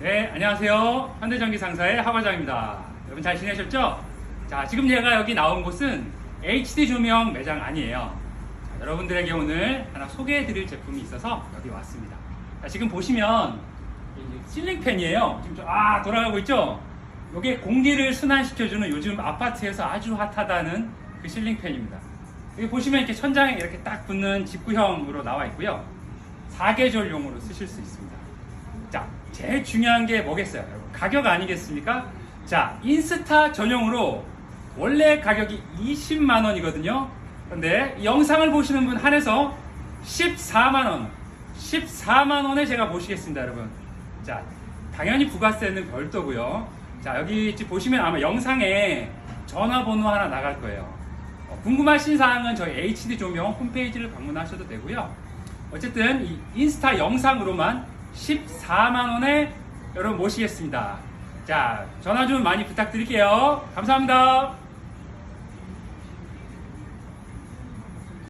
네, 안녕하세요. 현대전기 상사의 하과장입니다. 여러분 잘 지내셨죠? 자, 지금 제가 여기 나온 곳은 HD 조명 매장 아니에요. 자, 여러분들에게 오늘 하나 소개해 드릴 제품이 있어서 여기 왔습니다. 자, 지금 보시면 이 실링팬이에요. 지금 저- 아, 돌아가고 있죠? 이게 공기를 순환시켜주는 요즘 아파트에서 아주 핫하다는 그 실링팬입니다. 여기 보시면 이렇게 천장에 이렇게 딱 붙는 직구형으로 나와 있고요. 사계절용으로 쓰실 수 있습니다. 자, 제일 중요한 게 뭐겠어요? 가격 아니겠습니까? 자, 인스타 전용으로 원래 가격이 20만 원이거든요. 근데 이 영상을 보시는 분 한해서 14만 원, 14만 원에 제가 모시겠습니다, 여러분. 자, 당연히 부가세는 별도고요. 자, 여기 보시면 아마 영상에 전화번호 하나 나갈 거예요. 어, 궁금하신 사항은 저희 HD 조명 홈페이지를 방문하셔도 되고요. 어쨌든 이 인스타 영상으로만 14만 원에 여러분 모시겠습니다. 자, 전화 좀 많이 부탁드릴게요. 감사합니다.